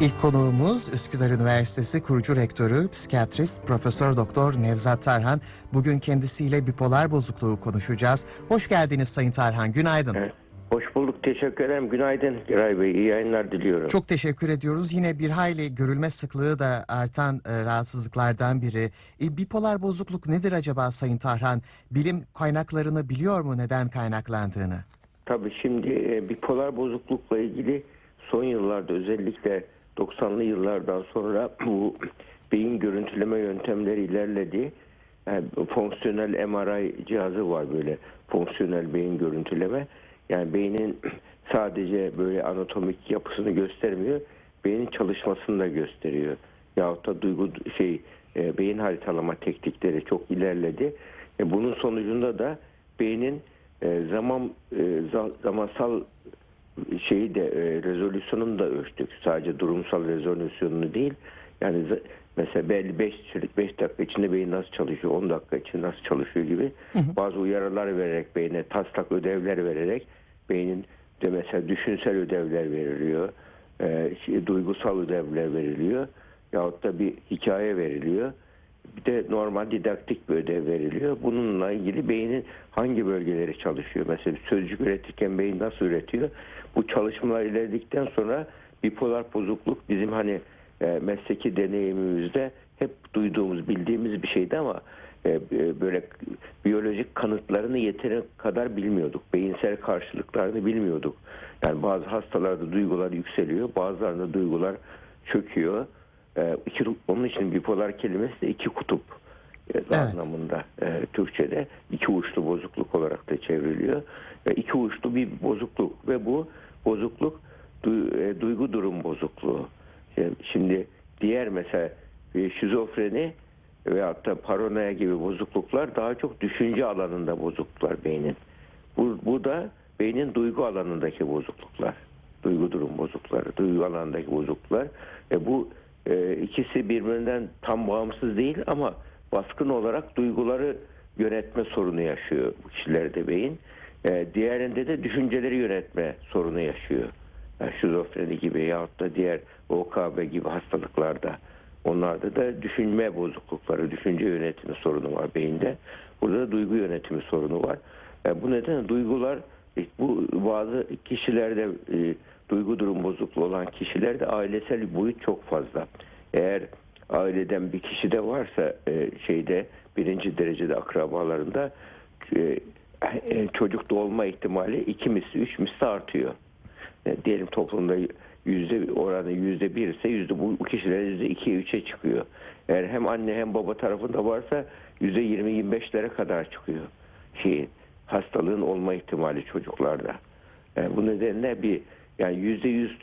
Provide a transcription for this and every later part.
İlk konuğumuz Üsküdar Üniversitesi kurucu rektörü, psikiyatrist Profesör Doktor Nevzat Tarhan. Bugün kendisiyle bipolar bozukluğu konuşacağız. Hoş geldiniz Sayın Tarhan. Günaydın. Evet. Hoş bulduk. Teşekkür ederim. Günaydın Giray Bey. İyi yayınlar diliyorum. Çok teşekkür ediyoruz. Yine bir hayli görülme sıklığı da artan e, rahatsızlıklardan biri. E, bipolar bozukluk nedir acaba Sayın Tarhan? Bilim kaynaklarını biliyor mu neden kaynaklandığını? Tabii şimdi e, bipolar bozuklukla ilgili son yıllarda özellikle 90'lı yıllardan sonra bu beyin görüntüleme yöntemleri ilerledi. Yani fonksiyonel MRI cihazı var böyle fonksiyonel beyin görüntüleme. Yani beynin sadece böyle anatomik yapısını göstermiyor, beynin çalışmasını da gösteriyor. Yahut da duygu şey e, beyin haritalama teknikleri çok ilerledi. E, bunun sonucunda da beynin e, zaman e, za- zamansal şeyi de e, rezolüsyonunu da ölçtük. Sadece durumsal rezolüsyonunu değil. Yani mesela belli 5 5 dakika içinde beyin nasıl çalışıyor, 10 dakika içinde nasıl çalışıyor gibi bazı uyarılar vererek beyne taslak ödevler vererek beynin de mesela düşünsel ödevler veriliyor. E, şey, duygusal ödevler veriliyor. Yahut da bir hikaye veriliyor. Bir de normal didaktik bir ödev veriliyor. Bununla ilgili beynin hangi bölgeleri çalışıyor? Mesela sözcük üretirken beyin nasıl üretiyor? Bu çalışmalar ilerledikten sonra bipolar bozukluk bizim hani e, mesleki deneyimimizde hep duyduğumuz, bildiğimiz bir şeydi ama e, e, böyle biyolojik kanıtlarını yeteri kadar bilmiyorduk. Beyinsel karşılıklarını bilmiyorduk. Yani bazı hastalarda duygular yükseliyor, bazılarında duygular çöküyor. E, iki, onun için bipolar kelimesi de iki kutup e, Evet. anlamında e, Türkçe'de iki uçlu bozukluk olarak da çevriliyor. E, iki uçlu bir bozukluk ve bu bozukluk du- e, duygu durum bozukluğu. E, Şimdi diğer mesela e, şizofreni veyahut da paranoya gibi bozukluklar daha çok düşünce alanında bozukluklar beynin. Bu, bu da beynin duygu alanındaki bozukluklar. Duygu durum bozuklukları, duygu alanındaki bozukluklar. E bu e, ikisi birbirinden tam bağımsız değil ama baskın olarak duyguları yönetme sorunu yaşıyor bu kişilerde beyin. E, diğerinde de düşünceleri yönetme sorunu yaşıyor. Yani şizofreni gibi yahut da diğer OKB gibi hastalıklarda. Onlarda da düşünme bozuklukları, düşünce yönetimi sorunu var beyinde. Burada da duygu yönetimi sorunu var. E, bu nedenle duygular bu bazı kişilerde e, duygu durum bozukluğu olan kişilerde ailesel boyut çok fazla. Eğer aileden bir kişi de varsa e, şeyde birinci derecede akrabalarında e, e, çocuk doğulma ihtimali iki misli, üç misli artıyor. E, diyelim toplumda yüzde oranı yüzde bir ise yüzde bu kişiler yüzde ikiye üçe çıkıyor. Eğer hem anne hem baba tarafında varsa yüzde yirmi yirmi beşlere kadar çıkıyor. Şeyin hastalığın olma ihtimali çocuklarda. E, bu nedenle bir yani yüzde yüz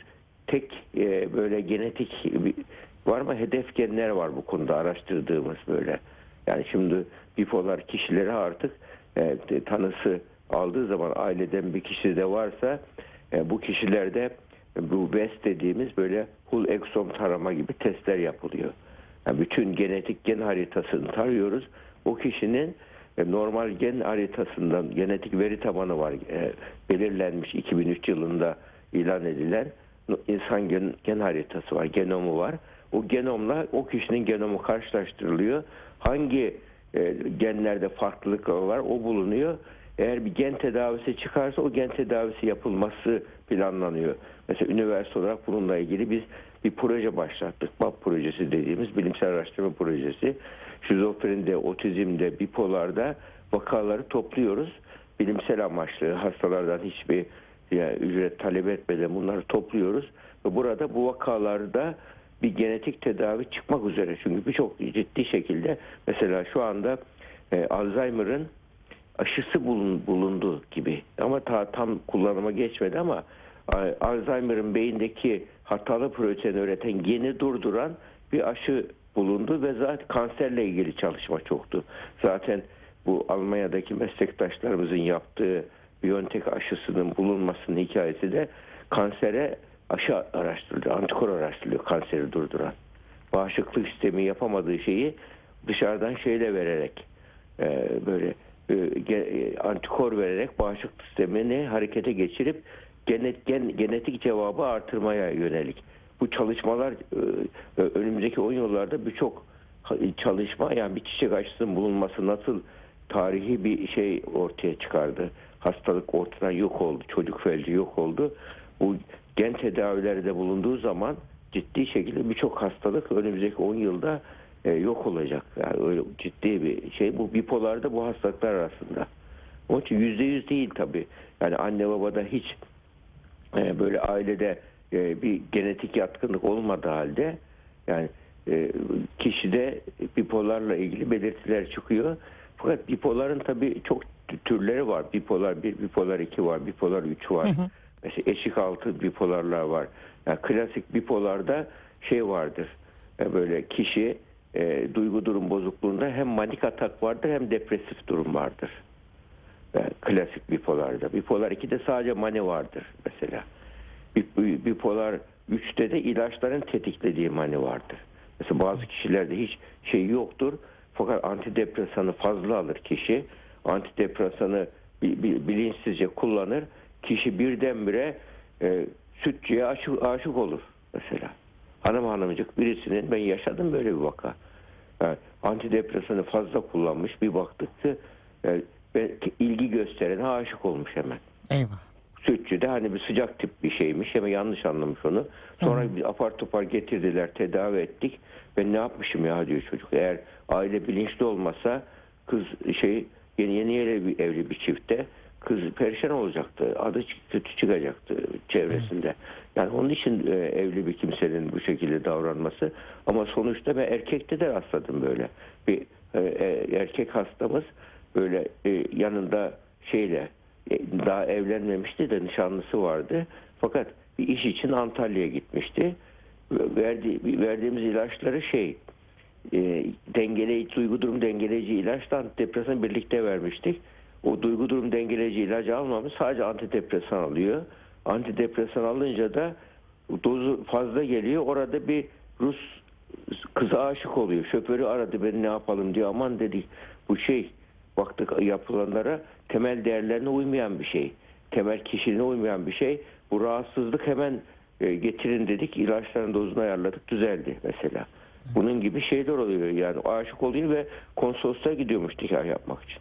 tek e, böyle genetik var mı hedef genler var bu konuda araştırdığımız böyle. Yani şimdi bipolar kişileri artık e, tanısı aldığı zaman aileden bir kişi de varsa e, bu kişilerde bu BES dediğimiz böyle whole exome tarama gibi testler yapılıyor. Yani bütün genetik gen haritasını tarıyoruz. O kişinin e, normal gen haritasından genetik veri tabanı var. E, belirlenmiş 2003 yılında ilan edilen insan gen, gen haritası var, genomu var. O genomla o kişinin genomu karşılaştırılıyor. Hangi e, genlerde farklılık var o bulunuyor. Eğer bir gen tedavisi çıkarsa o gen tedavisi yapılması planlanıyor. Mesela üniversite olarak bununla ilgili biz bir proje başlattık. BAP projesi dediğimiz bilimsel araştırma projesi. Şizofrenide, otizmde, bipolarda vakaları topluyoruz. Bilimsel amaçlı hastalardan hiçbir yani ücret talep etmeden bunları topluyoruz. Ve burada bu vakalarda bir genetik tedavi çıkmak üzere. Çünkü birçok ciddi şekilde mesela şu anda e, Alzheimer'ın aşısı bulun, bulundu gibi. Ama ta, tam kullanıma geçmedi ama Alzheimer'ın beyindeki hatalı protein üreten geni durduran bir aşı bulundu ve zaten kanserle ilgili çalışma çoktu. Zaten bu Almanya'daki meslektaşlarımızın yaptığı Biontech aşısının bulunmasının hikayesi de kansere aşı araştırılıyor, antikor araştırılıyor kanseri durduran. Bağışıklık sistemi yapamadığı şeyi dışarıdan şeyle vererek e, böyle e, e, antikor vererek bağışıklık sistemini harekete geçirip genet, gen, genetik cevabı artırmaya yönelik. bu çalışmalar e, e, önümüzdeki 10 yıllarda birçok çalışma yani bir çiçek aşısının bulunması nasıl tarihi bir şey ortaya çıkardı. Hastalık ortadan yok oldu. Çocuk felci yok oldu. Bu gen tedavileri de bulunduğu zaman ciddi şekilde birçok hastalık önümüzdeki 10 yılda e, yok olacak. Yani öyle ciddi bir şey. Bu bipolarda bu hastalıklar arasında. Onun için yüzde yüz değil tabii. Yani anne babada hiç e, böyle ailede e, bir genetik yatkınlık olmadığı halde yani e, kişide bipolarla ilgili belirtiler çıkıyor. Fakat bipoların tabii çok türleri var. Bipolar 1, bipolar 2 var, bipolar 3 var. Mesela eşik altı bipolarlar var. Yani klasik bipolarda şey vardır. E, böyle kişi e, duygu durum bozukluğunda hem manik atak vardır hem depresif durum vardır. Yani klasik bipolarda. Bipolar 2'de sadece mani vardır mesela. Bip- Bipolar 3'te de ilaçların tetiklediği mani vardır. Mesela bazı kişilerde hiç şey yoktur. Fakat antidepresanı fazla alır kişi. Antidepresanı bi- bi- bilinçsizce kullanır. Kişi birdenbire e, sütçüye aşık, aşık olur mesela. Hanım hanımcık birisinin ben yaşadım böyle bir vaka. Yani antidepresanı fazla kullanmış bir baktık ki e, ilgi gösterene aşık olmuş hemen. Eyvah. Sütçü de hani bir sıcak tip bir şeymiş ama yanlış anlamış onu. Sonra bir apar topar getirdiler tedavi ettik. Ben ne yapmışım ya diyor çocuk. Eğer aile bilinçli olmasa kız şey yeni yeni evli, evli bir çifte kız perişan olacaktı. Adı kötü çıkacaktı çevresinde. Yani onun için e, evli bir kimsenin bu şekilde davranması. Ama sonuçta ben erkekte de rastladım böyle. Bir e, e, erkek hastamız böyle e, yanında şeyle e, daha evlenmemişti de nişanlısı vardı. Fakat bir iş için Antalya'ya gitmişti. Verdi, verdiğimiz ilaçları şey e, dengeleyici, duygu durum dengeleyici ilaçla antidepresan birlikte vermiştik. O duygu durum dengeleyici ilacı almamış sadece antidepresan alıyor. Antidepresan alınca da dozu fazla geliyor. Orada bir Rus kıza aşık oluyor. Şoförü aradı beni ne yapalım diyor. Aman dedik bu şey baktık yapılanlara temel değerlerine uymayan bir şey. Temel kişiliğine uymayan bir şey. Bu rahatsızlık hemen e, getirin dedik. ilaçların dozunu ayarladık düzeldi mesela. Bunun gibi şeyler oluyor yani aşık oluyor ve konsolosluğa gidiyormuş nikah yapmak için.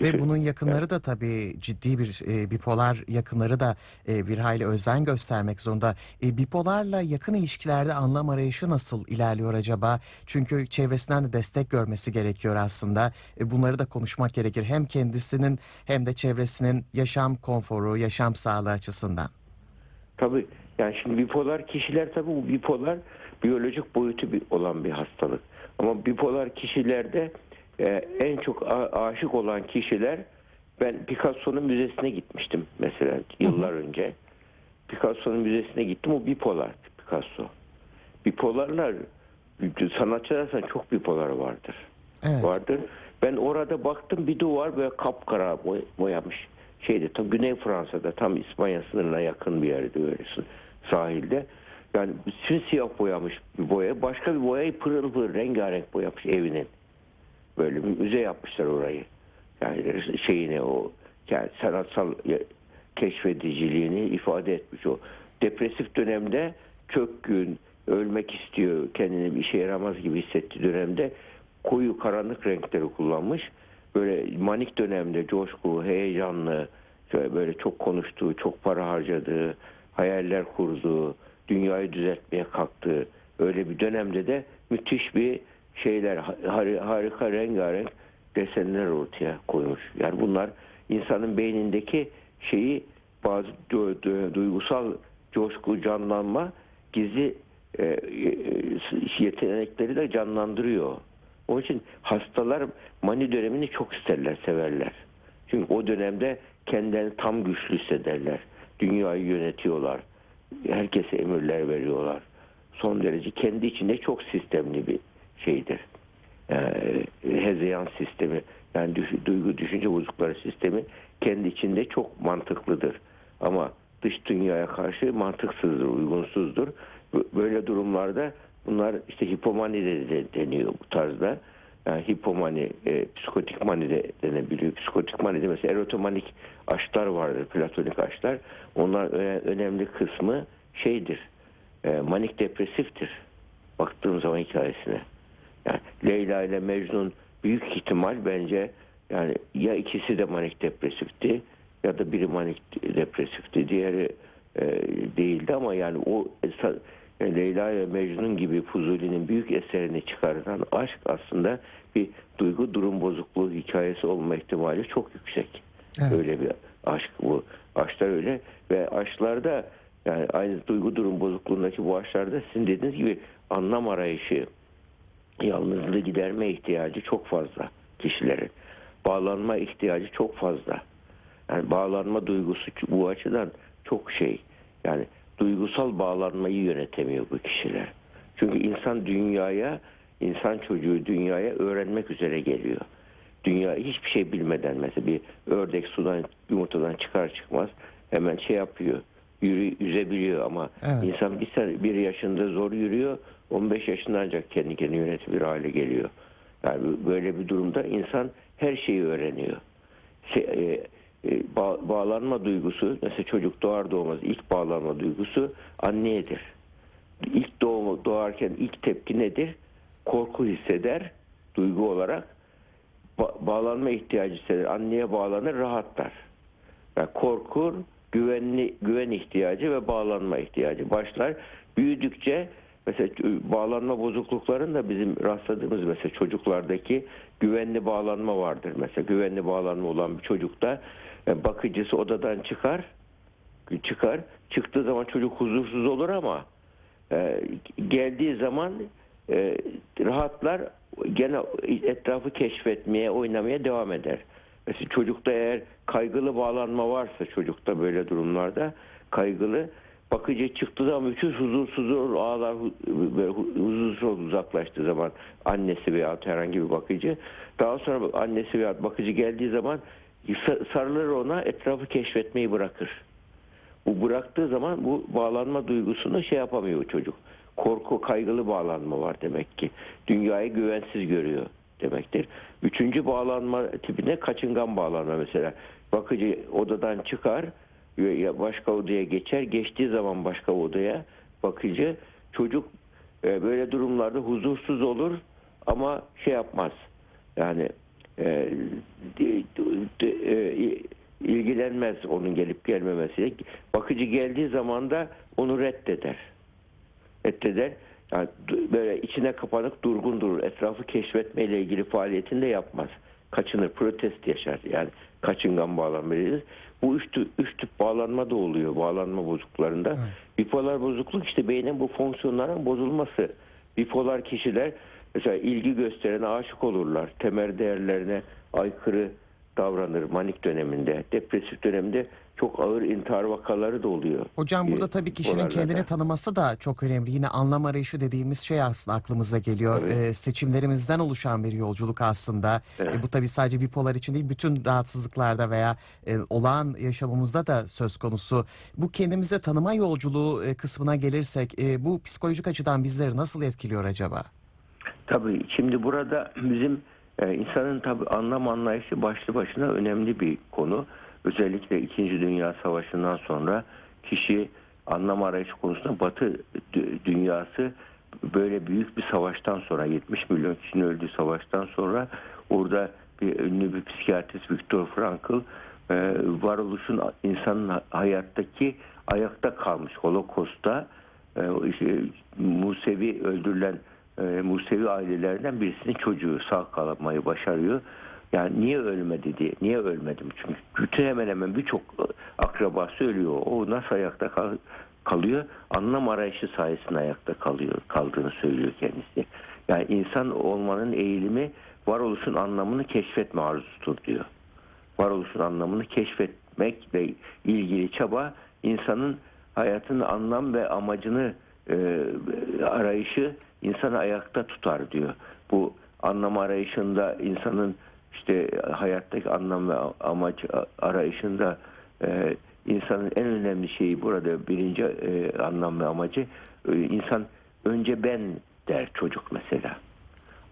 Ve bunun yakınları da tabii ciddi bir e, bipolar yakınları da e, bir hayli özen göstermek zorunda. E, bipolarla yakın ilişkilerde anlam arayışı nasıl ilerliyor acaba? Çünkü çevresinden de destek görmesi gerekiyor aslında. E, bunları da konuşmak gerekir. Hem kendisinin hem de çevresinin yaşam konforu, yaşam sağlığı açısından. Tabii yani şimdi bipolar kişiler tabii bu bipolar biyolojik boyutu olan bir hastalık. Ama bipolar kişilerde e, en çok aşık olan kişiler ben Picasso'nun müzesine gitmiştim mesela yıllar önce. Picasso'nun müzesine gittim o bipolar Picasso. Bipolarlar sanatçılar arasında çok bipolar vardır Evet. vardır. Ben orada baktım bir duvar böyle kapkara boy- boyamış. Şeyde tam Güney Fransa'da tam İspanya sınırına yakın bir yerde öyle sahilde. Yani simsiyah boyamış bir boya. Başka bir boyayı pırıl pırıl rengarenk boyamış evinin. Böyle bir müze yapmışlar orayı. Yani şeyini o yani sanatsal keşfediciliğini ifade etmiş o. Depresif dönemde çok gün ölmek istiyor kendini bir işe yaramaz gibi hissettiği dönemde koyu karanlık renkleri kullanmış. Böyle manik dönemde coşku, heyecanlı, böyle çok konuştuğu, çok para harcadığı, hayaller kurduğu, dünyayı düzeltmeye kalktığı öyle bir dönemde de müthiş bir şeyler, har- harika rengarenk desenler ortaya koymuş. Yani bunlar insanın beynindeki şeyi bazı du- du- duygusal coşku, canlanma, gizli e, e, yetenekleri de canlandırıyor. Onun için hastalar mani dönemini çok isterler, severler. Çünkü o dönemde kendilerini tam güçlü hissederler. Dünyayı yönetiyorlar. Herkese emirler veriyorlar. Son derece kendi içinde çok sistemli bir şeydir. Ee, hezeyan sistemi yani duygu düşünce bozuklukları sistemi kendi içinde çok mantıklıdır. Ama dış dünyaya karşı mantıksızdır, uygunsuzdur. Böyle durumlarda bunlar işte hipomani de deniyor bu tarzda. Yani hipomani, e, psikotik mani de denebiliyor. Psikotik mani de mesela erotomanik aşklar vardır, platonik aşklar. Onlar önemli kısmı şeydir. e, manik depresiftir. Baktığım zaman hikayesine. Yani Leyla ile Mecnun büyük ihtimal bence yani ya ikisi de manik depresifti ya da biri manik depresifti diğeri e, değildi ama yani o yani Leyla ile Mecnun gibi Fuzuli'nin büyük eserini çıkartan aşk aslında bir duygu durum bozukluğu hikayesi olma ihtimali çok yüksek. Evet. Öyle bir aşk bu. Aşklar öyle ve aşklarda yani aynı duygu durum bozukluğundaki bu aşklarda sizin dediğiniz gibi anlam arayışı, yalnızlığı giderme ihtiyacı çok fazla kişilerin. Bağlanma ihtiyacı çok fazla. Yani bağlanma duygusu bu açıdan çok şey. Yani duygusal bağlanmayı yönetemiyor bu kişiler. Çünkü insan dünyaya, insan çocuğu dünyaya öğrenmek üzere geliyor. Dünya hiçbir şey bilmeden mesela bir ördek sudan yumurtadan çıkar çıkmaz hemen şey yapıyor. Yürü, yüzebiliyor ama Evet. insan bir, sene, bir yaşında zor yürüyor 15 yaşında ancak kendi kendini yönetebilir hale geliyor. Yani böyle bir durumda insan her şeyi öğreniyor. Şey, e, e, ba- bağlanma duygusu mesela çocuk doğar doğmaz ilk bağlanma duygusu anneyedir. İlk doğum, doğarken ilk tepki nedir? Korku hisseder duygu olarak. Ba- bağlanma ihtiyacı hisseder. Anneye bağlanır rahatlar. Yani korkur, güvenli güven ihtiyacı ve bağlanma ihtiyacı başlar. Büyüdükçe mesela bağlanma bozuklukların da bizim rastladığımız mesela çocuklardaki güvenli bağlanma vardır. Mesela güvenli bağlanma olan bir çocukta bakıcısı odadan çıkar, çıkar. Çıktığı zaman çocuk huzursuz olur ama e, geldiği zaman e, rahatlar gene etrafı keşfetmeye, oynamaya devam eder. Mesela çocukta eğer kaygılı bağlanma varsa çocukta böyle durumlarda kaygılı bakıcı çıktığı zaman müthiş huzursuz olur, ağlar huzursuz olur uzaklaştığı zaman annesi veya herhangi bir bakıcı. Daha sonra annesi veya bakıcı geldiği zaman sarılır ona etrafı keşfetmeyi bırakır. Bu bıraktığı zaman bu bağlanma duygusunu şey yapamıyor çocuk. Korku, kaygılı bağlanma var demek ki. Dünyayı güvensiz görüyor demektir. Üçüncü bağlanma tipine kaçıngan bağlanma mesela. Bakıcı odadan çıkar, başka odaya geçer, geçtiği zaman başka odaya bakıcı çocuk e, böyle durumlarda huzursuz olur ama şey yapmaz. Yani e, de- de- e, ilgilenmez onun gelip gelmemesiyle. Bakıcı geldiği zaman da onu reddeder. Reddeder. Yani böyle içine kapanık durgun durur. Etrafı keşfetmeyle ilgili faaliyetini de yapmaz. Kaçınır, protest yaşar. Yani kaçıngan bağlanma deriz. Bu üç, tü- üç tip bağlanma da oluyor bağlanma bozukluklarında. Bipolar bozukluk işte beynin bu fonksiyonların bozulması. Bipolar kişiler mesela ilgi gösteren aşık olurlar. Temel değerlerine aykırı davranır manik döneminde. Depresif dönemde çok ağır intihar vakaları da oluyor. Hocam burada tabii kişinin bipolarlarda. kendini tanıması da çok önemli. Yine anlam arayışı dediğimiz şey aslında aklımıza geliyor. Tabii. Ee, seçimlerimizden oluşan bir yolculuk aslında. Evet. E, bu tabii sadece bipolar için değil, bütün rahatsızlıklarda veya e, olağan yaşamımızda da söz konusu. Bu kendimize tanıma yolculuğu e, kısmına gelirsek, e, bu psikolojik açıdan bizleri nasıl etkiliyor acaba? Tabii şimdi burada bizim e, insanın tabii anlam anlayışı başlı başına önemli bir konu. Özellikle 2. Dünya Savaşı'ndan sonra kişi anlam arayışı konusunda Batı dü- dünyası böyle büyük bir savaştan sonra 70 milyon kişinin öldüğü savaştan sonra orada bir ünlü bir psikiyatrist Viktor Frankl e, varoluşun insanın hayattaki ayakta kalmış Holokost'ta e, Musevi öldürülen e, Musevi ailelerinden birisinin çocuğu sağ kalmayı başarıyor. Yani niye ölmedi diye. Niye ölmedim? Çünkü bütün hemen hemen birçok e, akrabası ölüyor. O nasıl ayakta kal- kalıyor? Anlam arayışı sayesinde ayakta kalıyor kaldığını söylüyor kendisi. Yani insan olmanın eğilimi varoluşun anlamını keşfetme arzusudur diyor. Varoluşun anlamını keşfetmekle ilgili çaba insanın hayatın anlam ve amacını e, arayışı insanı ayakta tutar diyor. Bu anlam arayışında insanın işte hayattaki anlam ve amaç arayışında e, insanın en önemli şeyi burada birinci e, anlam ve amacı e, insan önce ben der çocuk mesela.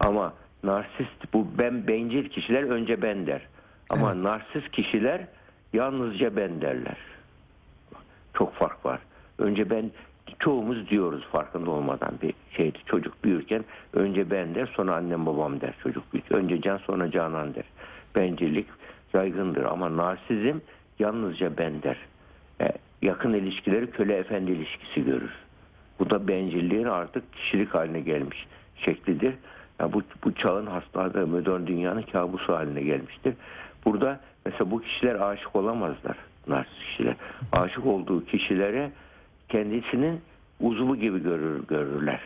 Ama narsist bu ben bencil kişiler önce ben der. Ama Evet. narsist kişiler yalnızca ben derler. Çok fark var. Önce ben çoğumuz diyoruz farkında olmadan bir şeydi. Çocuk büyürken önce ben der sonra annem babam der çocuk büyürken. Önce can sonra canan der. Bencillik yaygındır ama narsizm yalnızca ben der. E, yakın ilişkileri köle efendi ilişkisi görür. Bu da bencilliğin artık kişilik haline gelmiş şeklidir. Ya bu, bu çağın hastalığı, modern dünyanın kabusu haline gelmiştir. Burada mesela bu kişiler aşık olamazlar. Narsist kişiler. Aşık olduğu kişilere kendisinin uzvu gibi görür, görürler.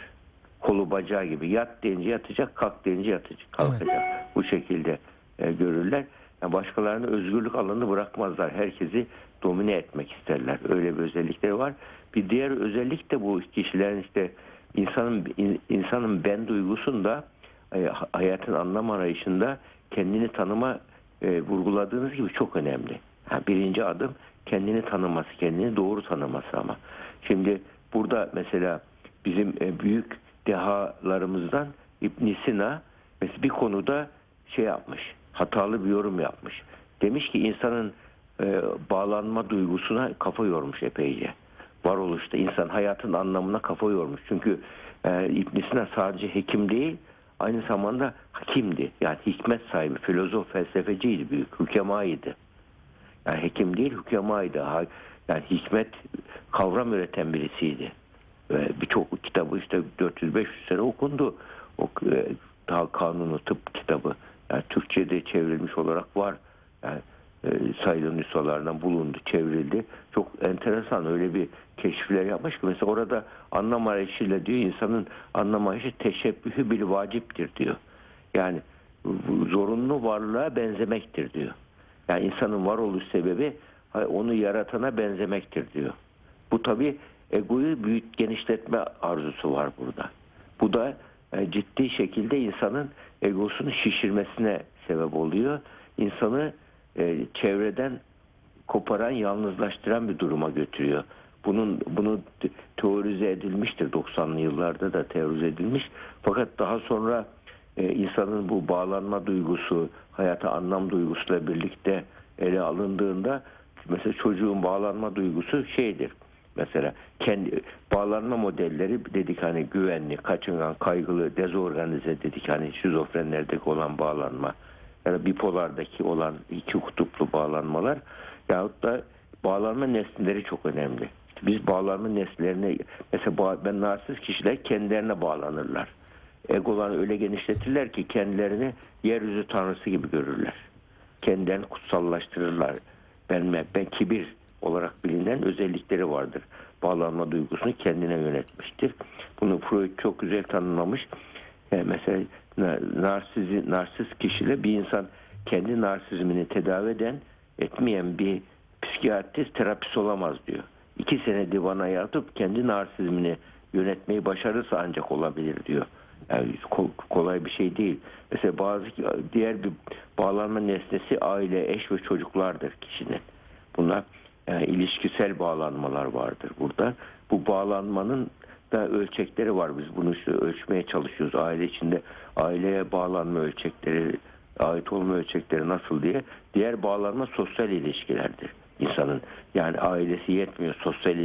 Kolu bacağı gibi. Yat deyince yatacak, kalk deyince yatacak, kalkacak. Bu şekilde e, görürler. Yani başkalarına özgürlük alanını bırakmazlar. Herkesi domine etmek isterler. Öyle bir özellikleri var. Bir diğer özellik de bu kişilerin işte insanın in- insanın ben duygusunda e, hayatın anlam arayışında kendini tanıma e, vurguladığınız gibi çok önemli. Yani birinci adım kendini tanıması, kendini doğru tanıması ama. Şimdi burada mesela bizim e, büyük dehalarımızdan İbn Sina bir konuda şey yapmış, hatalı bir yorum yapmış. Demiş ki insanın e, bağlanma duygusuna kafa yormuş epeyce. Varoluşta insan hayatın anlamına kafa yormuş. Çünkü e, İbn Sina sadece hekim değil, aynı zamanda hakimdi. Yani hikmet sahibi, filozof, felsefeciydi, büyük hükemaydı. Yani hekim değil, hükemaydı. Yani hikmet kavram üreten birisiydi. Ve birçok kitabı işte 400-500 sene okundu. O e, daha kanunu tıp kitabı. Yani Türkçe'de çevrilmiş olarak var. Yani e, sayılı nüshalardan bulundu, çevrildi. Çok enteresan öyle bir keşifler yapmış ki mesela orada anlam arayışıyla diyor insanın anlam arayışı teşebbühü bir vaciptir diyor. Yani zorunlu varlığa benzemektir diyor. Yani insanın varoluş sebebi onu yaratana benzemektir diyor. Bu tabi egoyu büyük genişletme arzusu var burada. Bu da e, ciddi şekilde insanın egosunu şişirmesine sebep oluyor. İnsanı e, çevreden koparan, yalnızlaştıran bir duruma götürüyor. Bunun bunu te- teorize edilmiştir 90'lı yıllarda da teorize edilmiş. Fakat daha sonra e, insanın bu bağlanma duygusu, hayata anlam duygusuyla birlikte ele alındığında mesela çocuğun bağlanma duygusu şeydir. Mesela kendi bağlanma modelleri dedik hani güvenli, kaçıngan, kaygılı, dezorganize dedik hani şizofrenlerdeki olan bağlanma ya da bipolardaki olan iki kutuplu bağlanmalar yahut da bağlanma nesneleri çok önemli. Biz bağlanma nesnelerine mesela ben narsist kişiler kendilerine bağlanırlar. Egolarını öyle genişletirler ki kendilerini yeryüzü tanrısı gibi görürler. Kendilerini kutsallaştırırlar. Ben, ben kibir olarak bilinen özellikleri vardır. Bağlanma duygusunu kendine yönetmiştir. Bunu Freud çok güzel tanımlamış. Yani mesela na- narsizi, narsist kişiyle bir insan kendi narsizmini tedavi eden, etmeyen bir psikiyatrist terapist olamaz diyor. İki sene divana yatıp kendi narsizmini yönetmeyi başarırsa ancak olabilir diyor. Yani kol- kolay bir şey değil. Mesela bazı diğer bir bağlanma nesnesi aile, eş ve çocuklardır kişinin. Bunlar e, ilişkisel bağlanmalar vardır burada. Bu bağlanmanın da ölçekleri var. Biz bunu işte ölçmeye çalışıyoruz. Aile içinde aileye bağlanma ölçekleri, ait olma ölçekleri nasıl diye. Diğer bağlanma sosyal ilişkilerdir insanın. Yani ailesi yetmiyor. Sosyal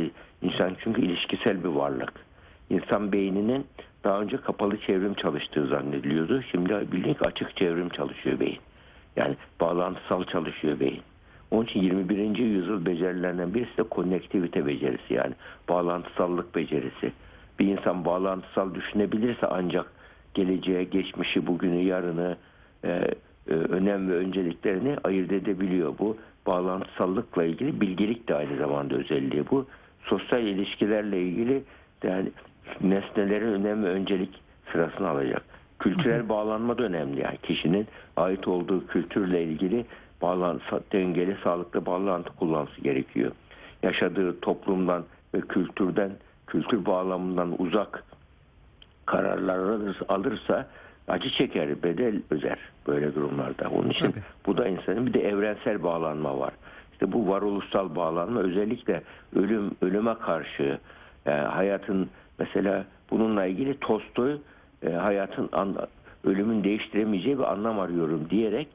insan çünkü ilişkisel bir varlık. İnsan beyninin daha önce kapalı çevrim çalıştığı zannediliyordu. Şimdi bildiğin açık çevrim çalışıyor beyin. Yani bağlantısal çalışıyor beyin. Onun için 21. yüzyıl becerilerinden birisi de konnektivite becerisi yani bağlantısallık becerisi. Bir insan bağlantısal düşünebilirse ancak geleceğe, geçmişi, bugünü, yarını, e, e, önem ve önceliklerini ayırt edebiliyor. Bu bağlantısallıkla ilgili bilgelik de aynı zamanda özelliği bu. Sosyal ilişkilerle ilgili yani nesnelerin önem ve öncelik sırasını alacak. Kültürel bağlanma da önemli yani kişinin ait olduğu kültürle ilgili bağlantı, dengeli, sağlıklı bağlantı kullanması gerekiyor. Yaşadığı toplumdan ve kültürden, kültür bağlamından uzak kararlar alırsa, acı çeker, bedel öder böyle durumlarda. Onun için Tabii. bu da insanın bir de evrensel bağlanma var. İşte bu varoluşsal bağlanma özellikle ölüm ölüme karşı e, hayatın mesela bununla ilgili Tolstoy e, hayatın an- ölümün değiştiremeyeceği bir anlam arıyorum diyerek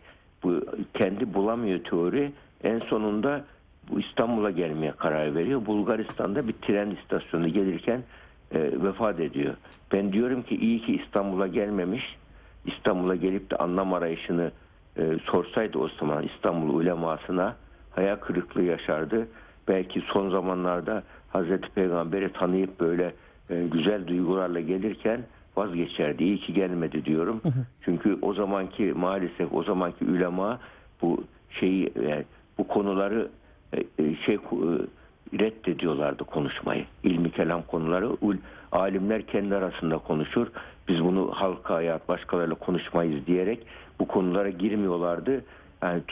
bu kendi bulamıyor teori en sonunda bu İstanbul'a gelmeye karar veriyor. Bulgaristan'da bir tren istasyonu gelirken e, vefat ediyor. Ben diyorum ki iyi ki İstanbul'a gelmemiş. İstanbul'a gelip de anlam arayışını e, sorsaydı o zaman İstanbul ulemasına hayal kırıklığı yaşardı. Belki son zamanlarda Hazreti Peygamber'i tanıyıp böyle güzel duygularla gelirken vazgeçerdi. İyi ki gelmedi diyorum. Çünkü o zamanki maalesef o zamanki ulema bu şeyi yani bu konuları e, e, şey e, reddediyorlardı konuşmayı. İlmi kelam konuları ul, alimler kendi arasında konuşur. Biz bunu halka hayat başkalarıyla konuşmayız diyerek bu konulara girmiyorlardı. Yani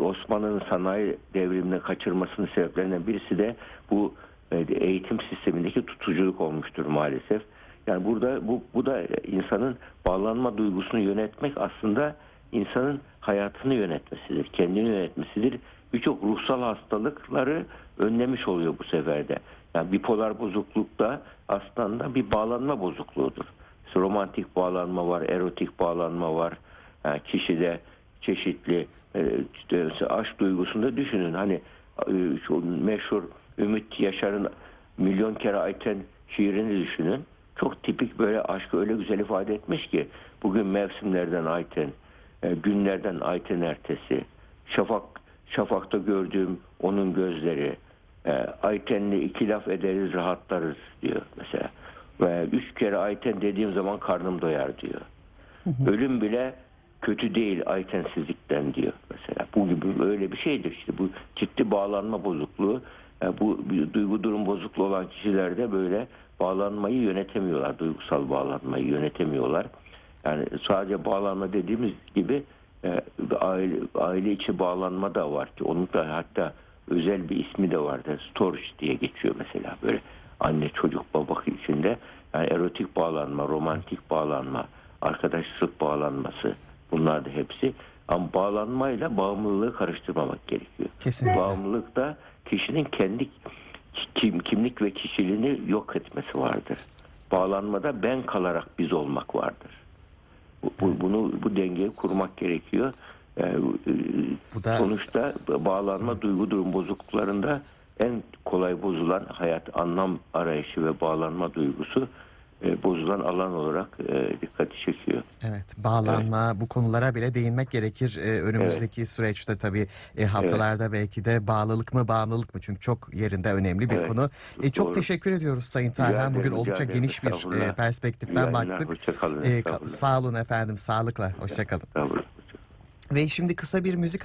Osmanlı'nın sanayi devrimine kaçırmasının sebeplerinden birisi de bu e, eğitim sistemindeki tutuculuk olmuştur maalesef. Yani burada bu, bu da insanın bağlanma duygusunu yönetmek aslında insanın hayatını yönetmesidir, kendini yönetmesidir. Birçok ruhsal hastalıkları önlemiş oluyor bu seferde. Yani bipolar bozukluk da aslında bir bağlanma bozukluğudur. İşte romantik bağlanma var, erotik bağlanma var. Yani kişide çeşitli e, işte aşk duygusunda düşünün. Hani e, şu meşhur Ümit Yaşar'ın milyon kere Ayten şiirini düşünün. Çok tipik böyle aşkı öyle güzel ifade etmiş ki bugün mevsimlerden Ayten, e, günlerden Ayten ertesi, şafak şafakta gördüğüm onun gözleri, e, Ayten'le iki laf ederiz rahatlarız diyor mesela. Ve üç kere Ayten dediğim zaman karnım doyar diyor. Ölüm bile kötü değil Aytensizlikten diyor mesela. Bu gibi öyle bir şeydir işte bu ciddi bağlanma bozukluğu. E, bu duygu durum bozukluğu olan kişilerde böyle bağlanmayı yönetemiyorlar. Duygusal bağlanmayı yönetemiyorlar. Yani sadece bağlanma dediğimiz gibi e, aile, aile içi bağlanma da var ki onun da hatta özel bir ismi de vardır. Storage diye geçiyor mesela böyle anne çocuk baba içinde yani erotik bağlanma, romantik bağlanma, arkadaşlık bağlanması bunlar da hepsi ama bağlanmayla bağımlılığı karıştırmamak gerekiyor. Kesinlikle. Bağımlılık da kişinin kendi kim, kimlik ve kişiliğini yok etmesi vardır. Bağlanmada ben kalarak biz olmak vardır. Bu, bu- bunu bu dengeyi kurmak gerekiyor. Yani, e, Bu da- sonuçta bağlanma duygu durum bozukluklarında en kolay bozulan hayat anlam arayışı ve bağlanma duygusu e, bozulan alan olarak e, dikkati çekiyor. Evet, bağlanma bu konulara bile değinmek gerekir Ee, önümüzdeki süreçte tabii e, haftalarda belki de bağlılık mı bağımlılık mı çünkü çok yerinde önemli bir Evet, konu. E, çok doğru. teşekkür ediyoruz Sayın Tarhan. Bugün oldukça ederim. geniş bir e, perspektiften baktık. hoşça kalın, E, sağ olun efendim, sağlıkla, hoşçakalın. Ve şimdi kısa bir müzik